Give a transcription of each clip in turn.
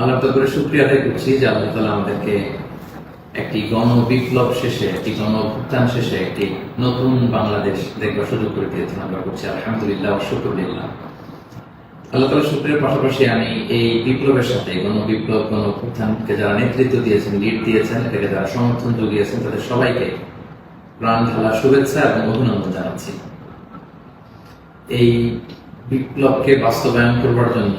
আল্লাহ করে শুক্রিয়া আদায় করছি যে আল্লাহ তালা আমাদেরকে একটি গণ বিপ্লব শেষে, একটি গণ অভ্যুত্থান শেষে একটি নতুন বাংলাদেশ দেখবার সুযোগ করে দিয়েছেন আমরা করছি। আলহামদুলিল্লাহ ও আল্লাহ তালা শুক্রের পাশাপাশি আমি এই বিপ্লবের সাথে গণ বিপ্লব গণ অভ্যুত্থানকে যারা নেতৃত্ব দিয়েছেন লিড দিয়েছেন, এটাকে যারা সমর্থন জুগিয়েছেন, তাদের সবাইকে প্রাণ ঢালা শুভেচ্ছা এবং অভিনন্দন জানাচ্ছি। এই বিপ্লবকে বাস্তবায়ন করবার জন্য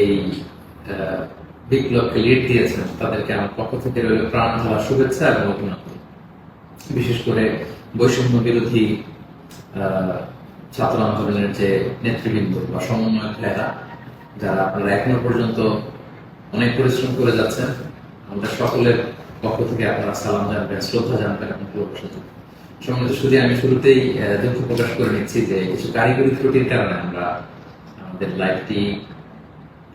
এই বিপ্লবকে লিড দিয়েছেন। তাদেরকে আমার পক্ষ থেকে রইল প্রাণ ঢালা শুভেচ্ছা এবং অভিনন্দন। বিশেষ করে বৈষম্য বিরোধী ছাত্র আন্দোলনের যে নেতৃবৃন্দ বা সমন্বয় ভাইয়েরা, যারা আপনারা এখনও পর্যন্ত অনেক পরিশ্রম করে যাচ্ছেন, আমরা সকলের পক্ষ থেকে আপনারা সালাম জানবেন, শ্রদ্ধা জানবেন এবং ভালোবাসা জানবেন। শুধু আমি শুরুতেই দুঃখ প্রকাশ করে নিচ্ছি যে কিছু কারিগরি ত্রুটির কারণে আমরা আমাদের লাইভটি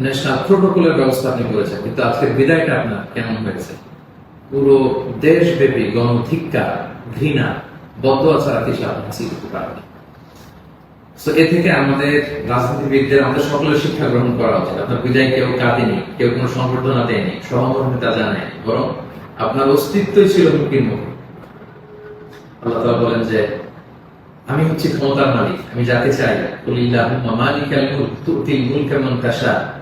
ন্যাশনাল প্রোটোকলের ব্যবস্থা আপনি করেছেন কিন্তু আজকের বিদায়টা আপনার কেমন হয়েছে? পুরো দেশব্যাপী গণধিক্কার ঘৃণা বদ্ধ ছাড়া কিছু আপনি হাসিল করতে পারবেন। So, এ থেকে আমাদের রাজনীতিবিদদের আমাদের সকলের শিক্ষা গ্রহণ করা উচিত। আপনার বিদায় কেউ কাঁদেনি কেউ কোনো সংবর্ধনা দেয়নি সহমর্মিতা বরং আপনার অস্তিত্বই ছিল হুমকির মুখে। আল্লাহ তাআলা বলেন যে আমি হচ্ছি ক্ষমতার মালিক আমি যাকে চাই মালিকাল মুলক মান তাশা।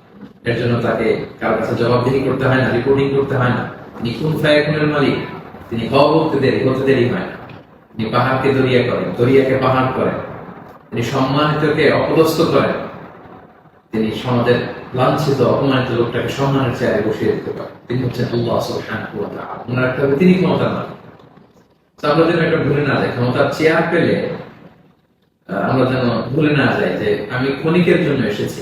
এর জন্য তাকে কারোর কাছে জবাবদিহি করতে হয় না রিপোর্টিং করতে হয় না। তিনি কোন ফায়াকুনের মালিক, তিনি হওয়া দেরি হতে দেরি হয় না। তিনি পাহাড়কে দরিয়া করেন, দরিয়াকে পাহাড় করেন। তিনি সম্মানিতকে অপদস্থ করেন। তিনি সমাজের লাঞ্ছিত, অপমানিত লোকটাকে সম্মানের চেয়ারে বসিয়ে দিতে পারেন। তিনি হচ্ছেন মনে রাখতে হবে তিনি ক্ষমতার মালিক। আমরা যেন এটা ভুলে না যাই, ক্ষমতার চেয়ার পেলে আমরা যেন ভুলে না যাই যে আমি ক্ষণিকের জন্য এসেছি।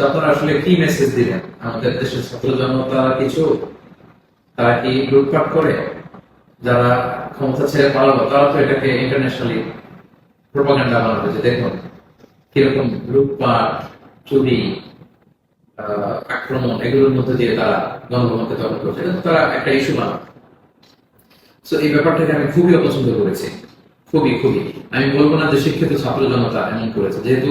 আপনারা আসলে কি মেসেজ দিলেন? আমাদের দেশের ছাত্র জনতা কিছু? তারা কি লুটপাট করে? যারা ক্ষমতা ছেড়ে তারা তো এটাকে ইন্টারন্যাশনালি প্রোপাগান্ডা বানাবে যে দেখুন, কীরকম লুটপাট, চুরি আক্রমণ, এগুলোর মধ্যে দিয়ে তারা গণভবনকে দখল করছে। তারা একটা ইস্যু বানাবে। তো এই ব্যাপারটাকে আমি খুবই অপছন্দ করেছি। খুবই খুবই। আমি বলব না যে শিক্ষিত ছাত্র জনতা এমন করেছে। যেহেতু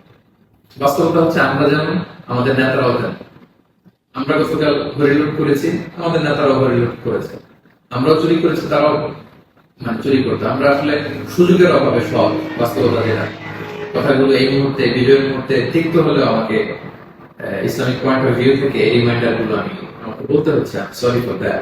বাস্তবতা হচ্ছে আমরা যেমন, আমাদের নেতারাও যেমন আমরা গতকাল ঘড়ি লুট করেছি, আমাদের নেতারাও ঘড়ি লুট করেছে। আমরাও চুরি করেছি, তারাও মানে চুরি করতো। আমরা আসলে সুযোগের অভাবে সব বাস্তবতা যেটা কথাগুলো এই মুহূর্তে বিজয়ের মুহূর্তে তিক্ত হলেও আমাকে ইসলামিক পয়েন্ট অফ ভিউ থেকে এই রিমাইন্ডারগুলো আমি, আমাকে বলতে হচ্ছে সরি ফর দ্যাট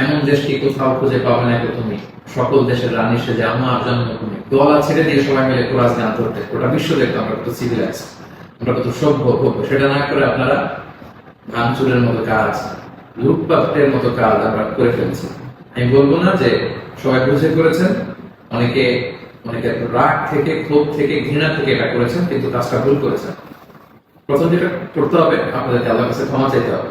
এমন দেশকে কোথাও খুঁজে পাবে না প্রথমে সকল দেশের রানী সেজে আমার জন্মভূমি গলা ছেড়ে দিয়ে সবাই মিলে কোরআস গান ধরতে গোটা বিশ্ব দেখতো আমরা কত সিভিলাইজ আমরা কত সভ্য, ভব্য। সেটা না করে আপনারা ভাঙচুরের মতো কাজ, লুটপাটের মতো কাজ আমরা করে ফেলছি। আমি বলব না যে সবাই বুঝে করেছেন, অনেকে অনেকে রাগ থেকে, ক্ষোভ থেকে, ঘৃণা থেকে এটা করেছেন, কিন্তু কাজটা ভুল করেছেন। প্রথম যেটা করতে হবে, আপনাদেরকে আল্লাহর কাছে ক্ষমা চাইতে হবে।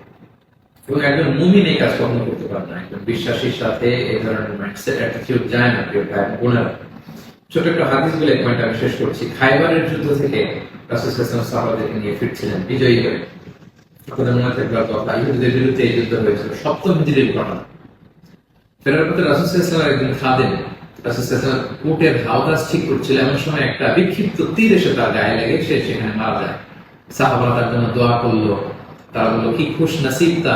এবং একজন মুমিন এই কাজ কখনো করতে পারে না। একজন বিশ্বাসীর সাথে এই ধরনের মাইন্ডসেট অ্যাটিটিউড যায় না, প্রিয় ভাই বোনেরা। ছোট একটা হাদিস বলে পয়েন্ট আমি শেষ করছি। খাইবারের যুদ্ধ থেকে রাসূল সাল্লাল্লাহু সাহাবাদেরকে নিয়ে ফিরছিলেন, বিজয়ী হয়ে। আপনাদের মনে থাকবে কথা ইহুদিদের বিরুদ্ধে এই যুদ্ধ হয়েছিল। সপ্তম হিজরির ঘটনা। ফেরার পথে রাসূল সাল্লাল্লাহু একদিন খাদেন রাসূল সাল্লাল্লাহু উটের হাওদাস ঠিক করছিল। এমন সময় একটা বিক্ষিপ্ত তীর এসে তার গায়ে লেগে, সে সেখানে মারা যায়। সাহাবারা তার জন্য দোয়া করল। তারা বলল, কি খুশ নাসিব তা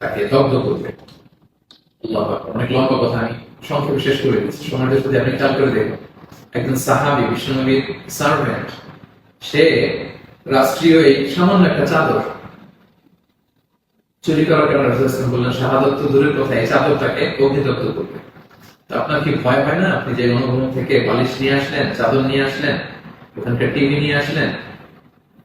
তাকে দগ্ধ করবে। অনেক লম্বা কথা, আমি সংক্ষেপে শেষ করে দিচ্ছি। সময়টা যদি আপনি খেয়াল করে দেখুন, একজন সাহাবি বিষ্ণুনবীর সার্ভেন্ট সে রাষ্ট্রীয় এই সামান্য একটা চাদর চুরি করার কারণে বললেন, শাহাদত তো দূরের কথা, এই চাদরটাকে অগ্নিদগ্ধ করবে। তো আপনার কি ভয় হয় না? আপনি যে অনুভব থেকে বালিশ নিয়ে আসলেন, চাদর নিয়ে আসলেন, ওখানকার টিভি নিয়ে আসলেন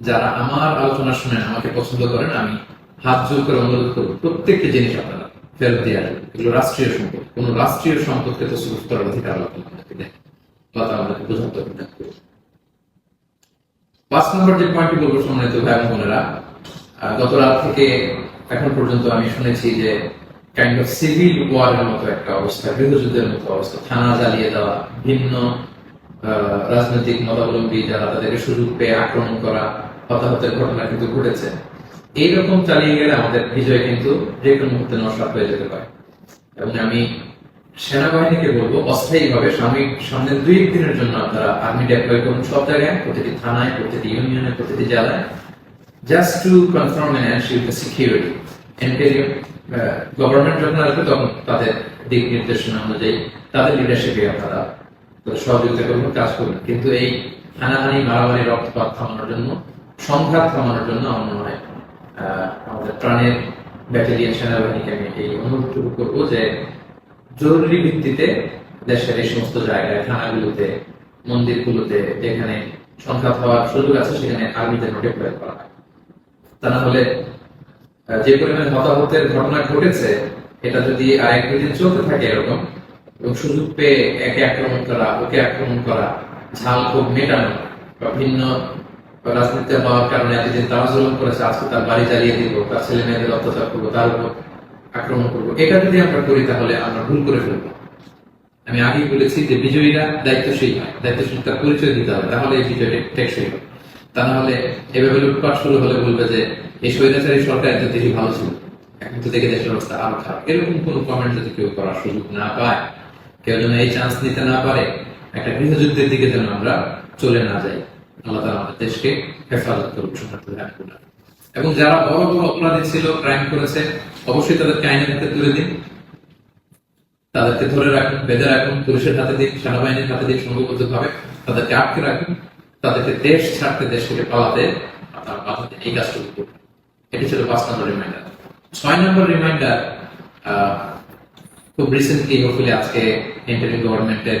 যারা আমার আলোচনা শুনেন আমাকে পছন্দ করেন, আমি হাত জোর করে অনুরোধ করব, প্রত্যেকটি জিনিস আপনারা ফেরত দিয়ে আসবেন। এগুলো রাষ্ট্রীয় সম্পদ। কোন রাষ্ট্রীয় সম্পদকে তো সুযোগ অধিকার আমাদেরকে তৌফিক পাঁচ নম্বর যে পয়েন্টটি বলব সম্মানিত ভাই বোনেরা গত রাত থেকে এখন পর্যন্ত আমি শুনেছি যে কাইন্ড অফ সিভিল ওয়ারের মতো একটা অবস্থা, গৃহযুদ্ধের মতো অবস্থা, থানা জ্বালিয়ে দেওয়া, ভিন্ন রাজনৈতিক মতাবলম্বী যারা তাদেরকে সুযোগ পেয়ে আক্রমণ করা হতাহতের ঘটনা কিন্তু ঘটেছে। এইরকম চালিয়ে গেলে আমাদের বিজয় কিন্তু যে কোনো মুহূর্তে নষ্ট হয়ে যেতে পারে। এবং আমি সেনাবাহিনীকে বলব, অস্থায়ীভাবে সাময়িক সামনে দুই দিনের জন্য আপনারা আর্মি ডেপ্লয় করুন সব জায়গায়, প্রতিটি থানায়, প্রতিটি ইউনিয়নে প্রতিটি জেলায়। Just to confirm and ensure the security interim government যখন আসবে তখন তাদের দিক নির্দেশনা অনুযায়ী তাদের লিডারশিপে আপনারা সহযোগিতা করবেন কাজ করবেন কিন্তু এই হানাহানি, মারামারি, রক্তপাত থামানোর জন্য সংঘাত থামানোর জন্য আমার মনে হয় আমাদের প্রাণের ব্যাটালিয়ন সেনাবাহিনীকে আমি এই অনুরোধটুকু করব যে জরুরি ভিত্তিতে দেশের এই সমস্ত জায়গায়, থানাগুলোতে, মন্দিরগুলোতে যেখানে সংঘাত হওয়ার সুযোগ আছে, সেখানে আর্মিদের ডিপ্লয় করা হয়। তা না হলে যে পরিমাণে হতাহতের ঘটনা ঘটেছে, এটা যদি আর এক দুদিন চলতে থাকে এরকম, এবং সুযোগ পেয়ে একে আক্রমণ করা, ওকে আক্রমণ করা, ঝাল খুব মেটানো বা ভিন্ন রাজনীতিতে হওয়ার কারণে এতদিন তারা করেছে, আজকে তার বাড়ি জ্বালিয়ে দিব, তার ছেলে মেয়েদের অত্যাচার করব, তার উপর আক্রমণ করব। এটা যদি আমরা করি তাহলে আমরা ভুল করে আমি আগেই বলেছি যে বিজয়ীরা দায়িত্বশীল হয় দায়িত্বশীলতার পরিচয় দিতে হবে, তাহলে এই টেকসই হবে। তা এভাবে লুটপাট শুরু হলে বলবে যে এই স্বৈরাচারী সরকার এত দেশই ভালো ছিল, এখন তো দেখে দেশের অবস্থা আরও খারাপ। এরকম কোনো কমেন্ট যদি কেউ করার সুযোগ না পায়, কেউ যেন এই চান্স নিতে না পারে, একটা গৃহযুদ্ধের দিকে যেন আমরা চলে না যাই। আল্লাহ আমাদের দেশকে হেফাজত এবং যারা বড় বড় অপরাধী ছিল ক্রাইম করেছে, অবশ্যই তাদেরকে আইনের হাতে তুলে দিন। তাদেরকে ধরে রাখুন, বেঁধে রাখুন, পুলিশের হাতে দিন সেনাবাহিনীর হাতে দিন সংঘবদ্ধ ভাবে তাদেরকে আটকে রাখুন। তাদেরকে দেশ ছাড়তে, দেশ থেকে পালাতে আপনার বাধা দিন। এই কাজটুকু করুন। এটি ছিল পাঁচ নম্বর রিমাইন্ডার ছয় নম্বর রিমাইন্ডার খুব রিসেন্টলি হোপফুলি আজকে ইন্টারিম গভর্নমেন্টের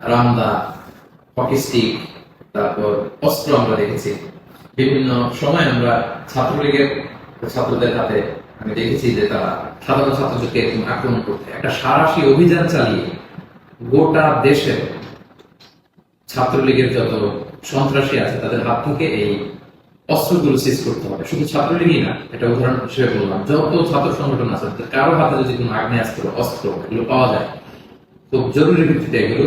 রামদা হকি স্টিক তারপর অস্ত্র আমরা দেখেছি। বিভিন্ন সময় আমরা ছাত্রলীগের ছাত্রদের হাতে আমি দেখেছি যে তারা সাধারণ ছাত্রদেরকে আক্রমণ করতে। একটা সারাশি অভিযান চালিয়ে গোটা দেশের ছাত্রলীগের যত সন্ত্রাসী আছে, তাদের হাত থেকে এই অস্ত্রগুলো সিজ করতে হবে। শুধু ছাত্রলীগই না, এটা উদাহরণ হিসেবে বললাম, যত ছাত্র সংগঠন আছে কারও হাতে যদি কোনো আগ্নেয়াস্ত্র, অস্ত্র এগুলো পাওয়া যায়, খুব জরুরি ভিত্তিতে এগুলো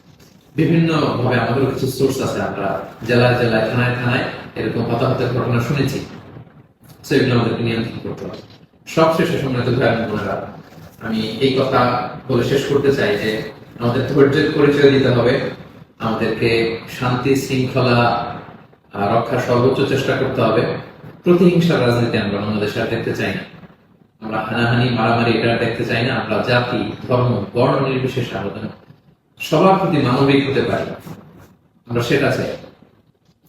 বিভিন্ন ভাবে আমাদের কিছু সোর্স আছে, আমরা জেলায় জেলায়, থানায় থানায় এরকম হতাহতের ঘটনা শুনেছি। তো এগুলো আমাদেরকে নিয়ন্ত্রণ করতে হবে। সবশেষে সম্মানিত ভাই এবং বোনেরা, আমি এই কথা বলে শেষ করতে চাই যে, আমাদের ধৈর্যের পরিচয় দিতে হবে। আমাদেরকে শান্তি, শৃঙ্খলা রক্ষার সর্বোচ্চ চেষ্টা করতে হবে। প্রতিহিংসার রাজনীতি আমরা বাংলাদেশে আর দেখতে চাই না। আমরা হানাহানি, মারামারি এটা দেখতে চাই না। আমরা জাতি, ধর্ম, বর্ণ নির্বিশেষে যেন সবার প্রতি মানবিক হতে পারি। আমরা সেটা চাই।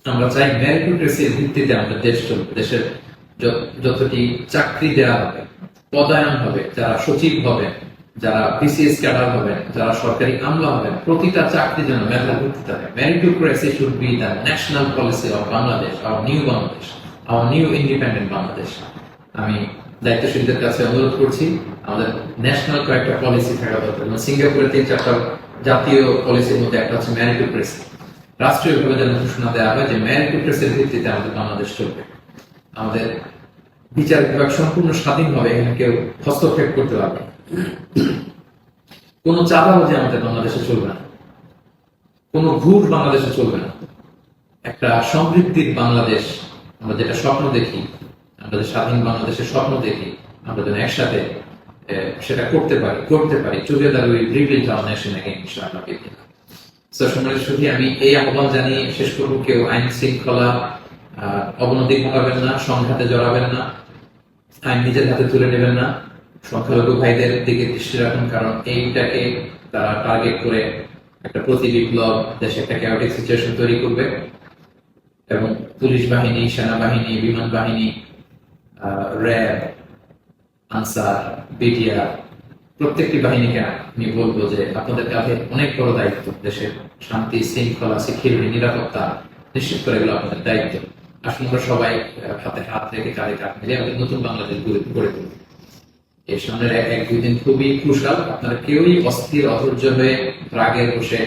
আমরা চাই মেরিটোক্রেসির ভিত্তিতে আমাদের দেশ চলবে, দেশের যতটি চাকরি দেওয়া হবে, পদায়ন হবে, যারা সচিব হবে, যারা বিসিএস ক্যাডার হবেন যারা সরকারি আমলা হবেন প্রতিটা চাকরি যেন মেধার ভিত্তিতে should be the national policy of Bangladesh our new Bangladesh our new independent Bangladesh আমি দায়িত্বশীলদের কাছে অনুরোধ করছি, আমাদের ন্যাশনাল কয়েকটা পলিসি থাকা দরকার। যেমন সিঙ্গাপুরের তিন চারটা জাতীয় পলিসির মধ্যে একটা হচ্ছে মেরিটোক্রেসি রাষ্ট্রীয়ভাবে যেন ঘোষণা দেওয়া হয় যে মেরিটোক্রেসির ভিত্তিতে আমাদের বাংলাদেশ চলবে। আমাদের বিচার বিভাগ সম্পূর্ণ স্বাধীনভাবে এখানে কেউ হস্তক্ষেপ করতে পারবে। কোনো চাঁদাবাজি আমাদের বাংলাদেশে চলবে না। কোনো ঘুষ বাংলাদেশে চলবে না। একটা সমৃদ্ধির বাংলাদেশ, আমরা যেটা স্বপ্ন দেখি, আমরা যে স্বাধীন বাংলাদেশের স্বপ্ন দেখি, আমরা যেন একসাথে সেটা করতে পারি করতে পারি। Together we rebuild down nation again ইনশাআল্লাহ বিদিন তো সম্মানিত সুধী, আমি এই আহ্বান জানি শেষ করব। কেউ আইন শৃঙ্খলা অবনতি ঘটাবেন না, সংঘাতে জড়াবেন না, আইন নিজের হাতে তুলে নেবেন না, সংখ্যালঘু ভাইদের দিকে দৃষ্টি রাখুন, কারণ এইটাকে তারা টার্গেট করে একটা প্রতি বিপ্লব, দেশে একটা ক্যাওটিক সিচুয়েশন তৈরি করবে। এবং পুলিশ বাহিনী, সেনাবাহিনী, বিমান বাহিনী র্যাব আনসার, বিডিআর, প্রত্যেকটি বাহিনীকে আমি বলব যে আপনাদের কাছে অনেক বড় দায়িত্ব দেশের শান্তি, শৃঙ্খলা, সিকিউরিটি, নিরাপত্তা নিশ্চিত করে এগুলো আপনাদের দায়িত্ব। আমরা সবাই হাতে হাত রেখে কাঁধে কাঁধ আমাদের নতুন বাংলাদেশ গড়ে তুলব সামনের এক এক দুই দিন খুবই ক্রুশাল আপনারা কেউই অস্থির, অধৈর্য হয়ে রাগের বসে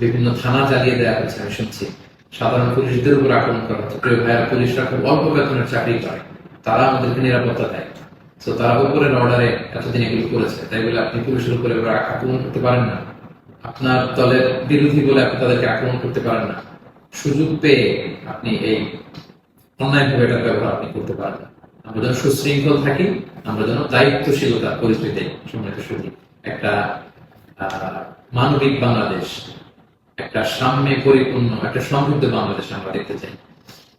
বিভিন্ন থানা জ্বালিয়ে দেওয়া হচ্ছে আমি শুনছি। সাধারণ পুলিশদের উপর আক্রমণ করা হচ্ছে। প্রিয় ভাইয়ার, পুলিশরা খুব অল্প বেতনের চাকরি করে তারা আমাদেরকে নিরাপত্তা দেয়। তো তারা উপরের অর্ডারে এতদিন এগুলো করেছে। তাই বলে আপনি পুলিশের উপরে আক্রমণ করতে পারেন না। আপনার দলের বিরোধী বলে আপনি তাদেরকে আক্রমণ করতে পারেন না। সুযোগ পেয়ে আপনি এই অনলাইন ভাবে এটার ব্যবহার আপনি করতে পারেন না। আমরা যেন সুশৃঙ্খল থাকি, আমরা যেন দায়িত্বশীলতার পরিচয় দেই সম্মানিত সুদী একটা মানবিক বাংলাদেশ, একটা সাম্যে পরিপূর্ণ, একটা সমৃদ্ধ বাংলাদেশ আমরা দেখতে চাই।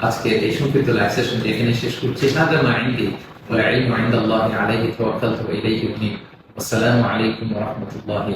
আজকে এই সংক্ষিপ্ত লাইভ সেশন এখানে শেষ করছি। হাদা মা ইনদি ওয়া ইলমু ইনদাল্লাহি আলাইহি তাওয়াক্কালতু ইলাইহি আসসালামু আলাইকুম ওয়া রাহমাতুল্লাহি